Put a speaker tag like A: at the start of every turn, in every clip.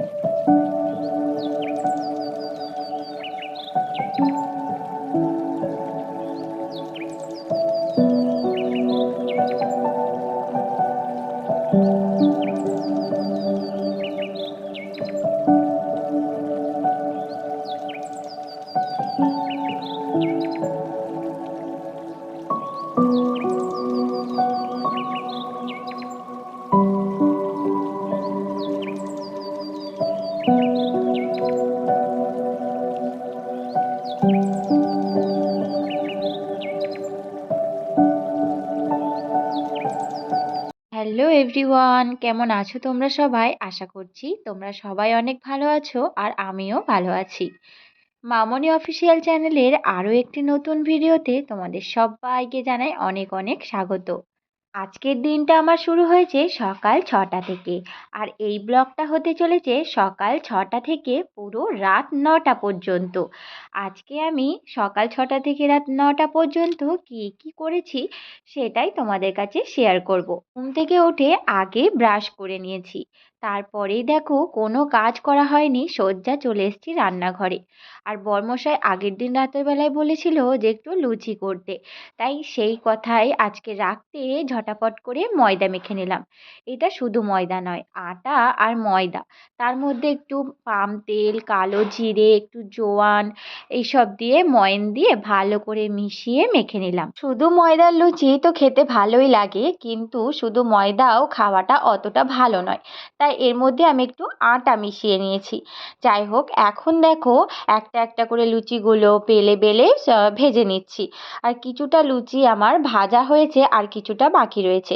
A: you everyone কেমন আছো তোমরা সবাই? আশা করছি তোমরা সবাই অনেক ভালো আছো আর আমিও ভালো আছি। মামনি অফিসিয়াল চ্যানেলের আরও একটি নতুন ভিডিওতে তোমাদের সবাইকে জানাই অনেক অনেক স্বাগত। আজকের দিনটা আমার শুরু হয়েছে সকাল ছটা থেকে। আর এই ব্লগটা হতে চলেছে সকাল ছটা থেকে পুরো রাত নটা পর্যন্ত। আজকে আমি সকাল ছটা থেকে রাত নটা পর্যন্ত কি কি করেছি সেটাই তোমাদের কাছে শেয়ার করব। ঘুম থেকে উঠে আগে ব্রাশ করে নিয়েছি। তারপরেই দেখো কোনো কাজ করা হয়নি সজ্জা চলে এসেছি রান্নাঘরে। আর বরমশাই আগের দিন রাতের বেলায় বলেছিল যে একটু লুচি করতে। তাই সেই কথাই আজকে রাখতে ঝটাপট করে ময়দা মেখে নিলাম। এটা শুধু ময়দা নয়, আটা আর ময়দা। তার মধ্যে একটু পাম তেল, কালো জিরে, একটু জোয়ান এইসব দিয়ে ময়ন দিয়ে ভালো করে মিশিয়ে মেখে নিলাম। শুধু ময়দার লুচি তো খেতে ভালোই লাগে, কিন্তু শুধু ময়দাও খাওয়াটা অতটা ভালো নয়। তাই এর মধ্যে আমি একটু আটা মিশিয়ে নিয়েছি। যাই হোক, এখন দেখো একটা একটা করে লুচিগুলো বেলে বেলে ভেজে নিচ্ছি। আর কিছুটা লুচি আমার ভাজা হয়েছে, আর কিছুটা বাকি রয়েছে।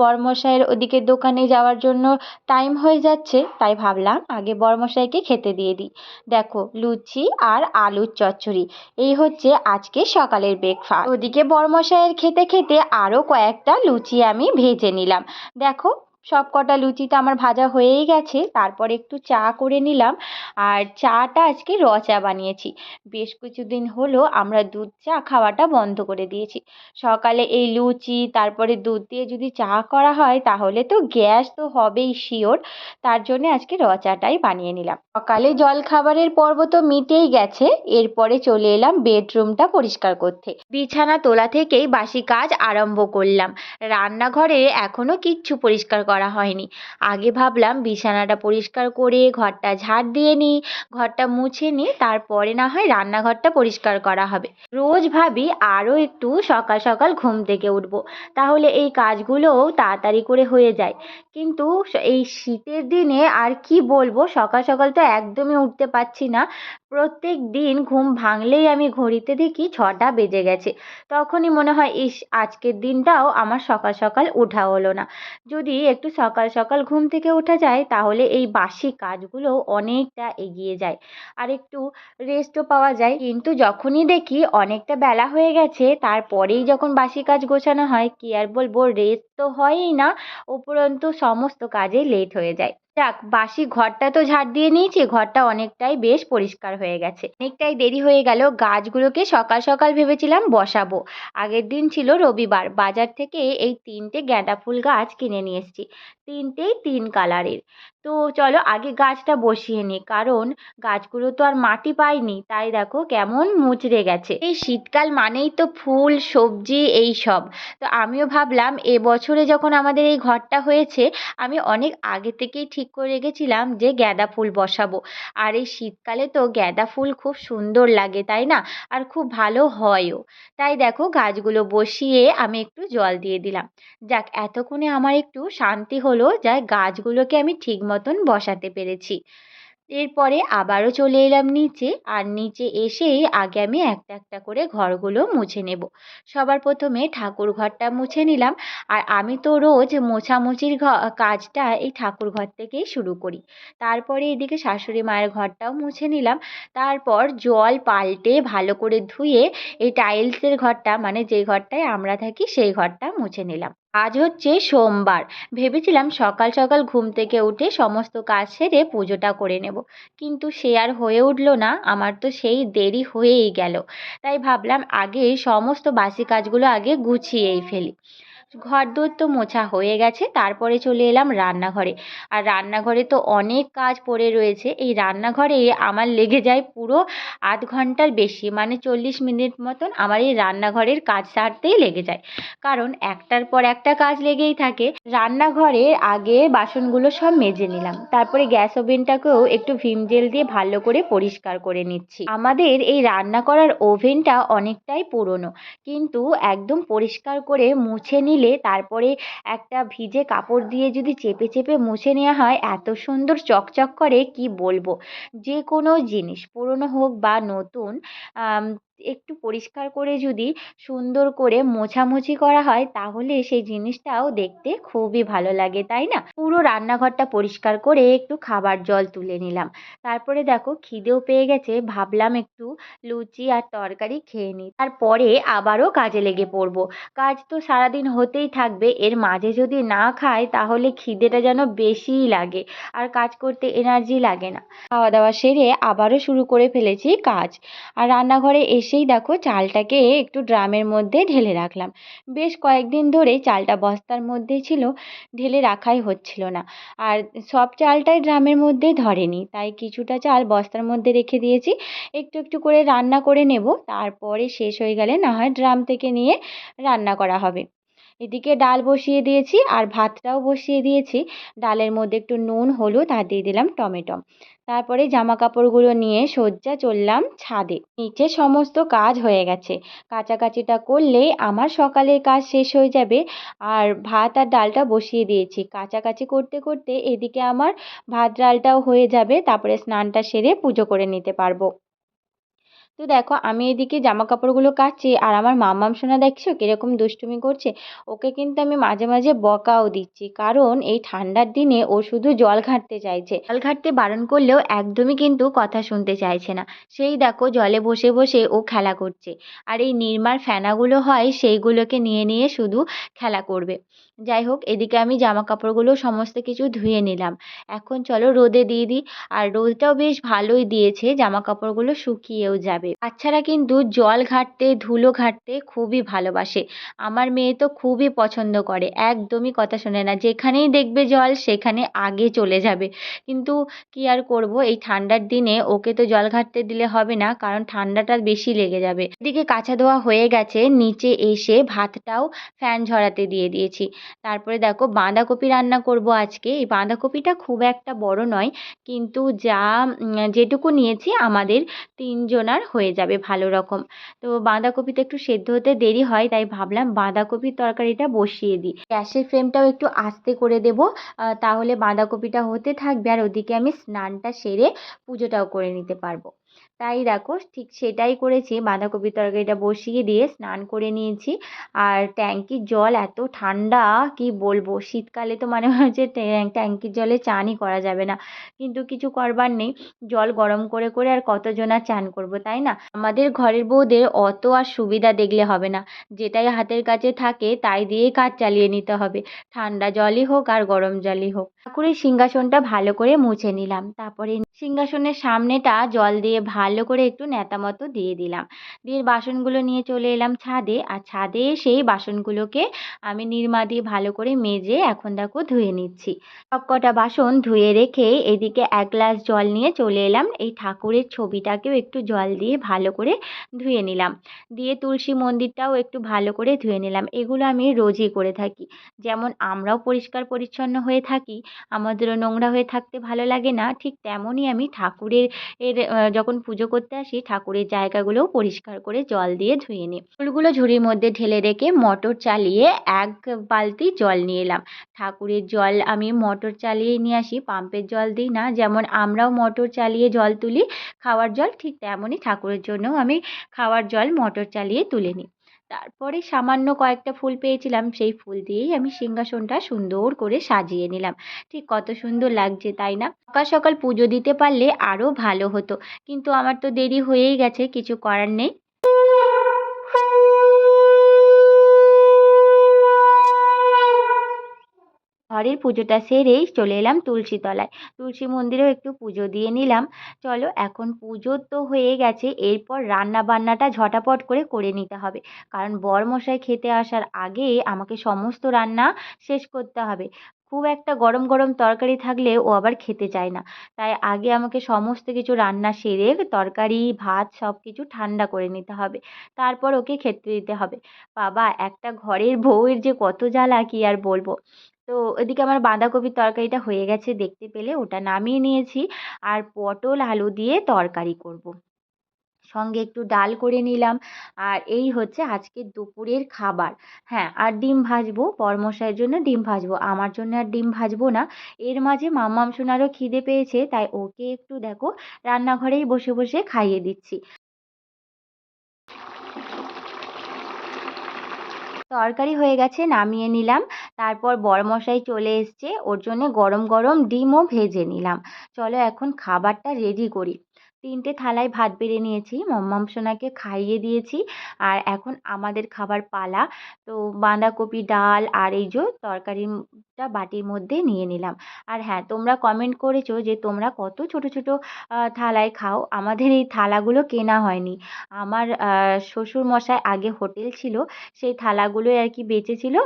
A: বরমশাইয়ের ওদিকে দোকানে যাওয়ার জন্য টাইম হয়ে যাচ্ছে, তাই ভাবলাম আগে বরমশাইকে খেতে দিয়ে দিই। দেখো, লুচি আর আলুর চচ্চড়ি, এই হচ্ছে আজকে সকালের ব্রেকফাস্ট ওদিকে বরমশাইয়ের খেতে খেতে আরও কয়েকটা লুচি আমি ভেজে নিলাম। দেখো সব কটা লুচি তো আমার ভাজা হয়েই গেছে, তারপর একটু চা করে নিলাম। আর চাটা আজকে র চা বানিয়েছি। বেশ কিছুদিন হলো আমরা দুধ চা খাওয়াটা বন্ধ করে দিয়েছি। সকালে এই লুচি, তারপরে দুধ দিয়ে যদি চা করা হয়, তাহলে তো গ্যাস তো হবেই শিওর। তার জন্যে আজকে র চাটাই বানিয়ে নিলাম। সকালে জল খাবারের পর্ব তো মিটেই গেছে, এরপরে চলে এলাম বেডরুমটা পরিষ্কার করতে। বিছানা তোলা থেকেই বাসি কাজ আরম্ভ করলাম। রান্নাঘরে এখনও কিচ্ছু পরিষ্কার করা হয়নি। আগে ভাবলাম বিছানাটা পরিষ্কার করে ঘরটা ঝাড় দিয়ে নিই, ঘরটা মুছে নিই, তারপরে না হয় রান্নাঘরটা পরিষ্কার করা হবে। রোজ ভাবি আরও একটু সকাল সকাল ঘুম থেকে উঠবো, তাহলে এই কাজগুলোও তাড়াতাড়ি করে হয়ে যায়। কিন্তু এই শীতের দিনে আর কি বলব, সকাল সকাল তো একদমই উঠতে পারছি না। প্রত্যেক দিন ঘুম ভাঙলেই আমি ঘড়িতে দেখি ছটা বেজে গেছে। তখনই মনে হয়, ইস, আজকের দিনটাও আমার সকাল সকাল ওঠা হলো না। যদি একটু সকাল সকাল ঘুম থেকে ওঠা যায়, তাহলে এই বাসি কাজগুলো অনেকটা এগিয়ে যায়। আর একটু রেস্টও পাওয়া যায়। কিন্তু যখনই দেখি অনেকটা বেলা হয়ে গেছে, তারপরেই যখন বাসি কাজ গোছানো হয়, কি আর বলব রেস্ট তো হয়ই না, উপরন্তু সমস্ত কাজে লেট হয়ে যায়। যাক, বাসি ঘরটা তো ঝাড় দিয়ে নিয়েছি, ঘরটা অনেকটাই বেশ পরিষ্কার হয়ে গেছে। অনেকটাই দেরি হয়ে গেল গাছগুলোকে সকাল সকাল ভেবেছিলাম বসাবো। আগের দিন ছিল রবিবার, বাজার থেকে এই তিনটে গাঁদা ফুল গাছ কিনে নিয়ে এসেছি। তিনটেই তিন কালারের। তো চলো আগে গাছটা বসিয়ে নিই, কারণ গাছগুলো তো আর মাটি পায়নি তাই দেখো কেমন মুচড়ে গেছে। এই শীতকাল মানেই তো ফুল, সবজি, এই সব। তো আমিও ভাবলাম এ বছরে যখন আমাদের এই ঘরটা হয়েছে, আমি অনেক আগে থেকেই ঠিক করে রেখেছিলাম যে গাঁদা ফুল বসাবো। আর এই শীতকালে তো গাঁদা ফুল খুব সুন্দর লাগে, তাই না? আর খুব ভালো হয়ও। তাই দেখো গাছগুলো বসিয়ে আমি একটু জল দিয়ে দিলাম। যাক, এতক্ষণে আমার একটু শান্তি হলো, যাই গাছগুলোকে আমি ঠিক মতন বসাতে পেরেছি। এরপরে আবারও চলে এলাম নিচে। আর নিচে এসেই আগে আমি একটা একটা করে ঘরগুলো মুছে নেব। সবার প্রথমে ঠাকুর ঘরটা মুছে নিলাম। আর আমি তো রোজ মোছামুছির কাজটা এই ঠাকুর ঘর থেকেই শুরু করি। তারপরে এদিকে শাশুড়ি মায়ের ঘরটাও মুছে নিলাম। তারপর জল পাল্টে ভালো করে ধুয়ে এই টাইলসের ঘরটা মানে যে ঘরটায় আমরা থাকি, সেই ঘরটা মুছে নিলাম। আজ হচ্ছে সোমবার। ভেবেছিলাম সকাল সকাল ঘুম থেকে উঠে সমস্ত কাজ সেরে পুজোটা করে নেব। কিন্তু সে আর হয়ে উঠল না, আমার তো সেই দেরি হয়েই গেল। তাই ভাবলাম আগে সমস্ত বাসি কাজগুলো আগে গুছিয়েই ফেলি। ঘর দোর তো মোছা হয়ে গেছে, তারপরে চলে এলাম রান্নাঘরে। আর রান্নাঘরে তো অনেক কাজ পড়ে রয়েছে, এই রান্নাঘরে আমার লেগে যায় পুরো আধ ঘণ্টার বেশি মানে চল্লিশ মিনিট মতন আমার এই রান্নাঘরের কাজ সারতেই লেগে যায়। কারণ একটার পর একটা কাজ লেগেই থাকে। রান্নাঘরে আগে বাসনগুলো সব মেজে নিলাম, তারপরে গ্যাস ওভেনটাকেও একটু ভিম জেল দিয়ে ভালো করে পরিষ্কার করে নিচ্ছি। আমাদের এই রান্না করার ওভেনটা অনেকটাই পুরনো, কিন্তু একদম পরিষ্কার করে মুছে নিলে তারপরে একটা ভিজে কাপড় দিয়ে যদি চেপে চেপে মুছে নেওয়া হয়, এত সুন্দর চকচক করে, কি বলব? যে কোনো জিনিস, পুরনো হোক বা নতুন একটু পরিষ্কার করে যদি সুন্দর করে মোছামুছি করা হয়, তাহলে সেই জিনিসটাও দেখতে খুবই ভালো লাগে, তাই না? পুরো রান্নাঘরটা পরিষ্কার করে একটু খাবার জল তুলে নিলাম। তারপরে দেখো খিদেও পেয়ে গেছে, ভাবলাম একটু লুচি আর তরকারি খেয়ে নিই। তারপরে আবারও কাজে লেগে পড়ব। কাজ তো সারাদিন হতেই থাকবে, এর মাঝে যদি না খাই, তাহলে খিদেটা যেন বেশিই লাগে, আর কাজ করতে এনার্জি লাগে না। খাওয়া দাওয়া সেরে আবারও শুরু করে ফেলেছি কাজ। আর রান্নাঘরে এসেই দেখো চালটাকে একটু ড্রামের মধ্যে ঢেলে রাখলাম। বেশ কয়েকদিন ধরে চালটা বস্তার মধ্যে ছিল, ঢেলে রাখাই হচ্ছিল না। আর সব চালটাই ড্রামের মধ্যে ধরেনি, তাই কিছুটা চাল বস্তার মধ্যে রেখে দিয়েছি। একটু একটু করে রান্না করে নেব, তারপরে শেষ হয়ে গেলে না হয় ড্রাম থেকে নিয়ে রান্না করা হবে। এদিকে ডাল বসিয়ে দিয়েছি আর ভাতটাও বসিয়ে দিয়েছি। ডালের মধ্যে একটু নুন, হলুদ আর দিয়ে দিলাম টমেটো। তারপরে জামা কাপড়গুলো নিয়ে সজ্জা চললাম ছাদে। নিচে সমস্ত কাজ হয়ে গেছে। কাচাকাচিটা করলেই আমার সকালের কাজ শেষ হয়ে যাবে আর ভাত আর ডালটা বসিয়ে দিয়েছি। কাচাকাচি করতে করতে এদিকে আমার ভাত ডালটাও হয়ে যাবে। তারপরে স্নানটা সেরে পুজো করে নিতে পারব। তো দেখো, আমি এদিকে জামা কাপড়গুলো কাচছি আর আমার মাম্মাম সোনা দেখছ কীরকম দুষ্টুমি করছে? ওকে কিন্তু আমি মাঝে মাঝে বকাও দিচ্ছি। কারণ এই ঠান্ডার দিনে ও শুধু জল ঘাঁটতে চাইছে। জল ঘাঁটতে বারণ করলেও একদমই কিন্তু কথা শুনতে চাইছে না। সেই দেখো, জলে বসে বসে ও খেলা করছে। আর এই নির্মার ফেনাগুলো হয়, সেইগুলোকে নিয়ে নিয়ে শুধু খেলা করবে। যাই হোক, এদিকে আমি জামা কাপড়গুলো সমস্ত কিছু ধুয়ে নিলাম। এখন চলো রোদে দিয়ে দিই। আর রোদটাও বেশ ভালোই দিয়েছে জামা কাপড়গুলো শুকিয়েও যাবে। বাচ্চারা কিন্তু জল ঘাঁটতে, ধুলো ঘাঁটতে খুবই ভালোবাসে। আমার মেয়ে তো খুবই পছন্দ করে, একদমই কথা শোনে না। যেখানেই দেখবে জল, সেখানে আগে চলে যাবে। কিন্তু কী আর করব, এই ঠান্ডার দিনে ওকে তো জল ঘাঁটতে দিলে হবে না, কারণ ঠান্ডাটা বেশি লেগে যাবে। এদিকে কাঁচা ধোয়া হয়ে গেছে, নিচে এসে ভাতটাও ফ্যান ঝরাতে দিয়ে দিয়েছি। তারপরে দেখো বাঁধাকপি রান্না করব আজকে। এই বাঁধাকপিটা খুব একটা বড় নয়, কিন্তু যা যেটুকু নিয়েছি আমাদের তিনজনার হয়ে যাবে ভালো রকম। তো বাঁধাকপিতে একটু সেদ্ধ হতে দেরি হয়, তাই ভাবলাম বাঁধাকপির তরকারিটা বসিয়ে দিই। গ্যাসের ফ্লেমটাও একটু আস্তে করে দেব তাহলে বাঁধাকপিটা হতে থাকবে আর ওদিকে আমি স্নানটা সেরে পুজোটাও করে নিতে পারব। তাই দেখো ঠিক সেটাই করেছি। বাঁধাকপির তরকারিটা বসিয়ে দিয়ে স্নান করে নিয়েছি। আর ট্যাঙ্কির জল এত ঠান্ডা, কি বলব? শীতকালে তো মনে যে ট্যাঙ্কির জলে চানই করা যাবে না। কিন্তু কিছু করবার নেই। জল গরম করে করে আর কতজন আর চান করব, তাই না? আমাদের ঘরের বউদের অত আর সুবিধা দেখলে হবে না। যেটাই হাতের কাছে থাকে, তাই দিয়েই কাজ চালিয়ে নিতে হবে। ঠান্ডা জলই হোক আর গরম জলই হোক। ঠাকুরের সিংহাসনটা ভালো করে মুছে নিলাম। তারপরে সিংহাসনের সামনেটা জল দিয়ে ভালো করে একটু নেতা মতো দিয়ে দিলাম। দিয়ে বাসনগুলো নিয়ে চলে এলাম ছাদে। আর ছাদে সেই বাসনগুলোকে আমি নিরমা দিয়ে ভালো করে মেজে এখন দেখো ধুয়ে নিচ্ছি। সব কটা বাসন ধুয়ে রেখে এদিকে এক গ্লাস জল নিয়ে চলে এলাম। এই ঠাকুরের ছবিটাকেও একটু জল দিয়ে ভালো করে ধুয়ে নিলাম। দিয়ে তুলসী মন্দিরটাও একটু ভালো করে ধুয়ে নিলাম। এগুলো আমি রোজই করে থাকি। যেমন আমরাও পরিষ্কার পরিচ্ছন্ন হয়ে থাকি, আমাদেরও নোংরা হয়ে থাকতে ভালো লাগে না, ঠিক তেমনই আমি ঠাকুরের এর যখন পুজো করতে আসি, ঠাকুরের জায়গাগুলোও পরিষ্কার করে জল দিয়ে ধুয়ে নিই। ফুলগুলো ঝুড়ির মধ্যে ঢেলে রেখে মোটর চালিয়ে এক বালতি জল নিয়ে এলাম। ঠাকুরের জল আমি মোটর চালিয়ে নিয়ে আসি, পাম্পের জল দিই না, যেমন আমরাও মোটর চালিয়ে জল তুলি, খাওয়ার জল ঠিক তেমনই ঠাকুরের জন্যও আমি খাওয়ার জল মোটর চালিয়ে তুলে নিই। তারপরে সামান্য কয়েকটা ফুল পেয়েছিলাম, সেই ফুল দিয়েই আমি সিংহাসনটা সুন্দর করে সাজিয়ে নিলাম। ঠিক কত সুন্দর লাগছে, তাই না? সকাল সকাল পুজো দিতে পারলে আরও ভালো হতো। কিন্তু আমার তো দেরি হয়েই গেছে, কিছু করার নেই। ঘরের পুজোটা সেরেই চলে এলাম তুলসী তলায় তুলসী মন্দিরেও একটু পুজো দিয়ে নিলাম। চলো, এখন পুজো তো হয়ে গেছে, এরপর রান্না বান্নাটা ঝটাপট করে করে নিতে হবে। কারণ বরমশাই খেতে আসার আগে আমাকে সমস্ত রান্না শেষ করতে হবে। খুব একটা গরম গরম তরকারি থাকলে ও আবার খেতে চায় না। তাই আগে আমাকে সমস্ত কিছু রান্না সেরে তরকারি, ভাত সব কিছু ঠান্ডা করে নিতে হবে। তারপর ওকে খেতে দিতে হবে। বাবা, একটা ঘরের বউয়ের যে কত জ্বালা, কি আর বলব? তো ওদিকে আমার বাঁধাকপির তরকারিটা হয়ে গেছে দেখতে পেলে, ওটা নামিয়ে নিয়েছি আর পটল, আলু দিয়ে তরকারি করব। সঙ্গে একটু ডাল করে নিলাম। আর এই হচ্ছে আজকের দুপুরের খাবার। হ্যাঁ আর ডিম ভাজবো, বরমশাইয়ের জন্য ডিম ভাজবো, আমার জন্য আর ডিম ভাজবো না। এর মাঝে মাম্মাম সোনারও খিদে পেয়েছে, তাই ওকে একটু দেখো, রান্নাঘরেই বসে বসে খাইয়ে দিচ্ছি। তরকারি হয়ে গেছে, নামিয়ে নিলাম। তারপর বড়মশাই চলে এসছে। ওর জন্যে গরম গরম ডিমও ভেজে নিলাম। চলো এখন খাবারটা রেডি করি। তিনটে থালায় ভাত বেড়ে নিয়েছি, মম্মাম সোনাকে খাইয়ে দিয়েছি আর এখন আমাদের খাবার পালা। তো বাঁধাকপি ডাল আর এই যে তরকারিটা বাটির মধ্যে নিয়ে নিলাম। আর হ্যাঁ তোমরা কমেন্ট করেছ যে তোমরা কত ছোট ছোট থালায় খাও। আমাদের এই থালাগুলো কেনা হয়নি। আমার শ্বশুরমশাই আগে হোটেল ছিল, সেই থালাগুলোই আর কি বেঁচেছিল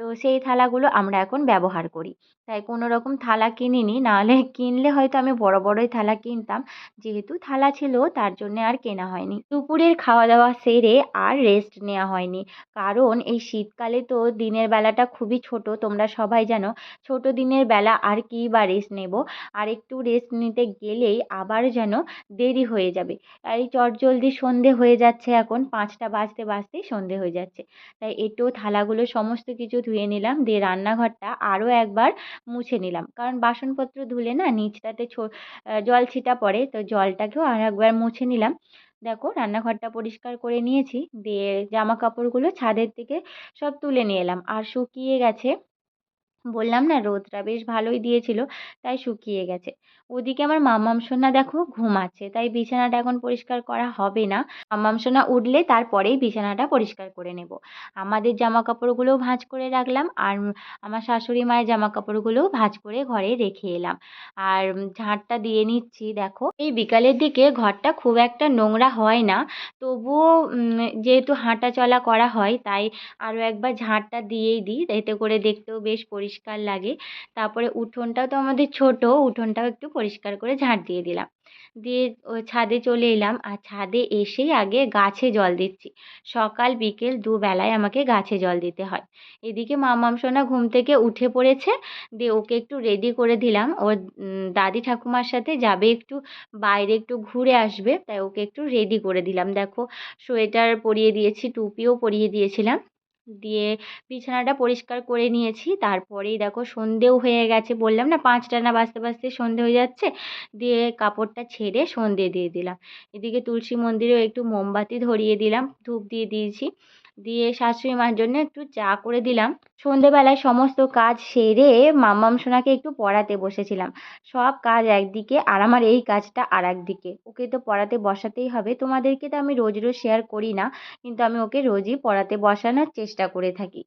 A: তো সেই থালাগুলো আমরা এখন ব্যবহার করি। তাই কোনো রকম থালা কিনিনি নাহলে কিনলে হয়তো আমি বড় বড়ই থালা কিনতাম। যেহেতু থালা ছিল, তার জন্যে আর কেনা হয়নি। দুপুরের খাওয়া দাওয়া সেরে আর রেস্ট নেওয়া হয়নি। কারণ এই শীতকালে তো দিনের বেলাটা খুবই ছোট, তোমরা সবাই জানো। ছোট দিনের বেলা আর কী বা রেস্ট নেব? আর একটু রেস্ট নিতে গেলেই আবার যেন দেরি হয়ে যাবে। এই চটজলদি সন্ধে হয়ে যাচ্ছে এখন, পাঁচটা বাজতে বাজতেই সন্ধে হয়ে যাচ্ছে। তাই একটু থালাগুলো, সমস্ত কিছু ধুয়ে নিলাম, দিয়ে রান্নাঘরটা আরও একবার মুছে নিলাম। কারণ বাসনপত্র ধুলে না নিচটাতে জল ছিটা পড়ে, তো জলটাকেও আর একবার মুছে নিলাম। দেখো রান্নাঘরটা পরিষ্কার করে নিয়েছি, দিয়ে জামা কাপড়গুলো ছাদের থেকে সব তুলে নিয়ে এলাম। আর শুকিয়ে গেছে, বললাম না রোদটা বেশ ভালোই দিয়েছিল, তাই শুকিয়ে গেছে। ওদিকে আমার মাম্মাম সোনা দেখো ঘুমাচ্ছে, তাই বিছানাটা এখন পরিষ্কার করা হবে না। মাম্মাম সোনা উঠলে তারপরেই বিছানাটা পরিষ্কার করে নেব। আমাদের জামা কাপড়গুলোও ভাঁজ করে রাখলাম আর আমার শাশুড়ি মায়ের জামা কাপড়গুলোও ভাঁজ করে ঘরে রেখে এলাম। আর ঝাঁটটা দিয়ে নিচ্ছি, দেখো। এই বিকালের দিকে ঘরটা খুব একটা নোংরা হয় না, তবুও যেহেতু হাঁটা চলা করা হয়, তাই আরও একবার ঝাঁটটা দিয়েই দিই, এতে করে দেখতেও বেশ পরিষ্কার লাগে। তারপরে উঠোনটাও তো আমাদের ছোট, উঠোনটাও একটু পরিষ্কার করে ঝাঁট দিয়ে দিলাম। দিয়ে ছাদে চলে এলাম আর ছাদে এসেই আগে গাছে জল দিচ্ছি। সকাল, বিকেল দুবেলায় আমাকে গাছে জল দিতে হয়। এদিকে মামাম সোনা ঘুম থেকে উঠে পড়েছে। দিয়ে ওকে একটু রেডি করে দিলাম। ওর দাদি ঠাকুমার সাথে যাবে একটু, বাইরে একটু ঘুরে আসবে। তাই ওকে একটু রেডি করে দিলাম। দেখো, সোয়েটার পরিয়ে দিয়েছি, টুপিও পরিয়ে দিয়েছিলাম। দিয়ে বিছানাটা পরিষ্কার করে নিয়েছি। তারপরেই দেখো সন্ধেও হয়ে গেছে বললাম না, পাঁচটা না বাজতে বাজতে সন্ধে হয়ে যাচ্ছে। দিয়ে কাপড়টা ছেড়ে সন্ধে দিয়ে দিলাম। এদিকে তুলসী মন্দিরেও একটু মোমবাতি ধরিয়ে দিলাম, ধূপ দিয়ে দিয়েছি। দিয়ে শাশুড়ি মার জন্য একটু চা করে দিলাম। সন্ধেবেলায় সমস্ত কাজ সেরে মাম্মাম সোনাকে একটু পড়াতে বসেছিলাম। সব কাজ একদিকে আর আমার এই কাজটা আর একদিকে ওকে তো পড়াতে বসাতেই হবে। তোমাদেরকে তো আমি রোজ রোজ শেয়ার করি না, কিন্তু আমি ওকে রোজই পড়াতে বসানোর চেষ্টা করে থাকি।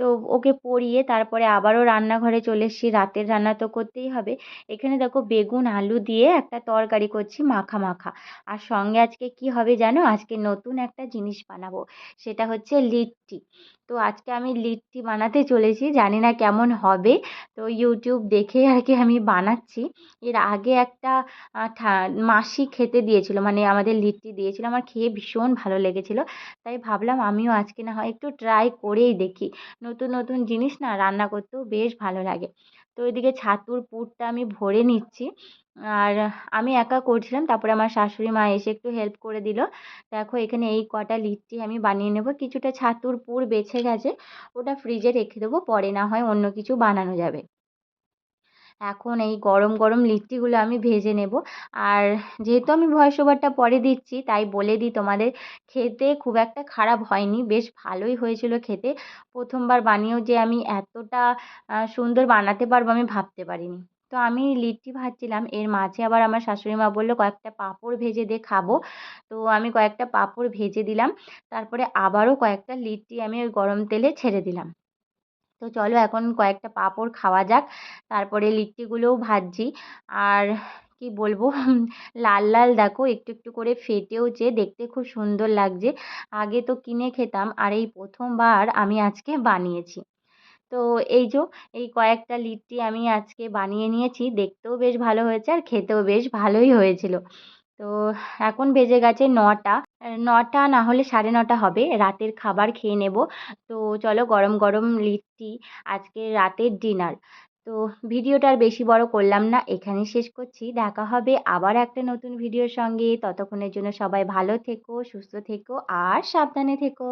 A: তো ওকে পড়িয়ে তারপরে আবারও রান্নাঘরে চলে এসেছি। রাতের রান্না তো করতেই হবে। এখানে দেখো বেগুন, আলু দিয়ে একটা তরকারি করছি মাখা মাখা। আর সঙ্গে আজকে কি হবে জানো? আজকে নতুন একটা জিনিস বানাবো। সেটা হচ্ছে লিট্টি। তো আজকে আমি লিট্টি বানাতে চলেছি। জানি না কেমন হবে। তো ইউটিউব দেখে আর কি আমি বানাচ্ছি। এর আগে একটা মাসি খেতে দিয়েছিল। মানে আমাদের লিট্টি দিয়েছিল। আমার খেয়ে ভীষণ ভালো লেগেছিল। তাই ভাবলাম আমিও আজকে না হয় একটু ট্রাই করেই দেখি। নতুন নতুন জিনিস না রান্না করতেও বেশ ভালো লাগে। তো এদিকে ছাতুর পুরটা আমি ভরে নিচ্ছি। আর আমি একা করছিলাম, তারপরে আমার শাশুড়ি মা এসে একটু হেল্প করে দিল। দেখো এখানে এই কটা লিচি আমি বানিয়ে নেব। কিছুটা ছাতুর পুর বেছে গেছে, ওটা ফ্রিজে রেখে দেবো, পরে না হয় অন্য কিছু বানানো যাবে। এখন এই গরম গরম লিট্টিগুলো আমি ভেজে নেব। আর যেহেতু আমি ভয়েস ওভারটা পরে দিচ্ছি, তাই বলে দিই তোমাদের, খেতে খুব একটা খারাপ হয়নি, বেশ ভালোই হয়েছিল খেতে। প্রথমবার বানিয়েও যে আমি এতটা সুন্দর বানাতে পারব আমি ভাবতে পারিনি। তো আমি লিট্টি ভাজছিলাম, এর মাঝে আবার আমার শাশুড়ি মা বলল, কয়েকটা পাঁপড় ভেজে দিয়ে খাব। তো আমি কয়েকটা পাঁপড় ভেজে দিলাম, তারপরে আবারও কয়েকটা লিট্টি আমি ওই গরম তেলে ছেড়ে দিলাম। তো চলো এখন কয়েকটা পাঁপড় খাওয়া যাক। তারপরে লিট্টিগুলোও ভাজছি। আর কি বলব? লাল লাল দেখো, একটু একটু করে ফেটেও ফেটেওছে দেখতে খুব সুন্দর লাগছে। আগে তো কিনে খেতাম, আর এই প্রথমবার আমি আজকে বানিয়েছি। তো এই যো, এই কয়েকটা লিট্টি আমি আজকে বানিয়ে নিয়েছি, দেখতেও বেশ ভালো হয়েছে আর খেতেও বেশ ভালোই হয়েছিল। তো এখন বেজে গেছে নটা। নটা না হলে সাড়ে নটা হবে। রাতের খাবার খেয়ে নেব। তো চলো গরম গরম লিট্টি আজকে রাতের ডিনার। তো ভিডিওটা আর বেশি বড় করলাম না এখানে শেষ করছি। দেখা হবে আবার একটা নতুন ভিডিওর সঙ্গে। ততক্ষণের জন্য সবাই ভালো থেকো, সুস্থ থেকো আর সাবধানে থেকো।